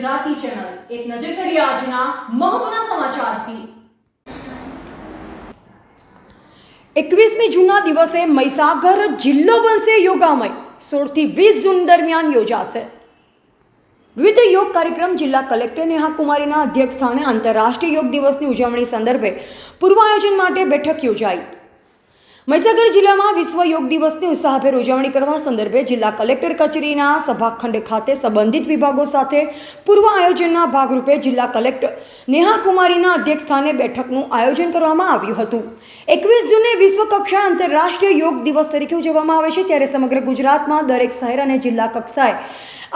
એક નજર કરીએ આજના મહત્વના સમાચારથી. એકવીસમી જૂનના દિવસે મહીસાગર જિલ્લો બનશે યોગામય. સોળથી વીસ જૂન દરમિયાન યોજાશે. વિવિધ યોગ કાર્યક્રમ જિલ્લા કલેક્ટર નેહા કુમારીના અધ્યક્ષસ્થાને આંતરરાષ્ટ્રીય યોગ દિવસની ઉજવણી સંદર્ભે પૂર્વ આયોજન માટે બેઠક યોજાઈ. મહીસાગર જિલ્લામાં વિશ્વ યોગ દિવસની ઉત્સાહભેર ઉજવણી કરવા સંદર્ભે જિલ્લા કલેક્ટર કચેરીના સભાખંડ ખાતે સંબંધિત વિભાગો સાથે પૂર્વ આયોજનના ભાગરૂપે જિલ્લા કલેક્ટર નેહા કુમારીના અધ્યક્ષસ્થાને બેઠકનું આયોજન કરવામાં આવ્યું હતું. એકવીસ જૂને વિશ્વ કક્ષાએ આંતરરાષ્ટ્રીય યોગ દિવસ તરીકે ઉજવવામાં આવે છે, ત્યારે સમગ્ર ગુજરાતમાં દરેક શહેર અને જિલ્લા કક્ષાએ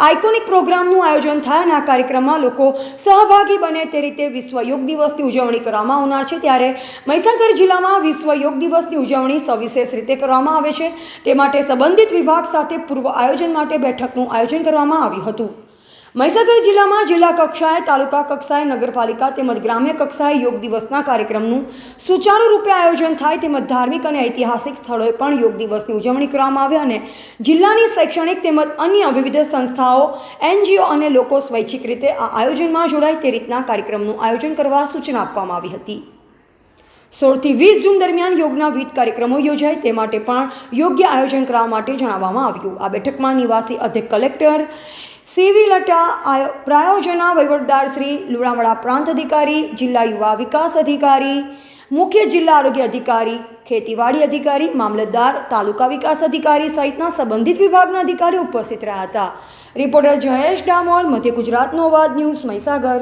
આઇકોનિક પ્રોગ્રામનું આયોજન થાય અને આ કાર્યક્રમમાં લોકો સહભાગી બને તે રીતે વિશ્વ યોગ દિવસની ઉજવણી કરવામાં આવનાર છે. ત્યારે મહીસાગર જિલ્લામાં વિશ્વ યોગ દિવસની ઉજવણી સવિશેષ રીતે કરવામાં આવે છે. તે માટે સંબંધિત વિભાગ સાથે પૂર્વ આયોજન માટે બેઠકનું આયોજન કરવામાં આવ્યું હતું. મહીસાગર જિલ્લામાં જિલ્લા કક્ષાએ, તાલુકા કક્ષાએ, નગરપાલિકા તેમજ ગ્રામ્ય કક્ષાએ યોગ દિવસના કાર્યક્રમનું સુચારુ રૂપે આયોજન થાય તેમજ ધાર્મિક અને ઐતિહાસિક સ્થળોએ પણ યોગ દિવસની ઉજવણી કરવામાં આવે અને જિલ્લાની શૈક્ષણિક તેમજ અન્ય વિવિધ સંસ્થાઓ, એનજીઓ અને લોકો સ્વૈચ્છિક રીતે આ આયોજનમાં જોડાય તે રીતના કાર્યક્રમનું આયોજન કરવા સૂચના આપવામાં આવી હતી. સોળથી વીસ જૂન દરમિયાન યોગના વિવિધ કાર્યક્રમો યોજાય તે માટે પણ યોગ્ય આયોજન કરવા માટે જણાવવામાં આવ્યું. આ બેઠકમાં નિવાસી અધ્યક્ષ કલેક્ટર સીવી લટા પ્રાયોજના વહીવટદાર શ્રી લુણાવાડા પ્રાંત અધિકારી, જિલ્લા યુવા વિકાસ અધિકારી, મુખ્ય જિલ્લા આરોગ્ય અધિકારી, ખેતીવાડી અધિકારી, મામલતદાર, તાલુકા વિકાસ અધિકારી સહિતના સંબંધિત વિભાગના અધિકારીઓ ઉપસ્થિત રહ્યા હતા. રિપોર્ટર જયેશ ડામોર, મધ્ય ગુજરાતનો અવાજ ન્યૂઝ મહીસાગર.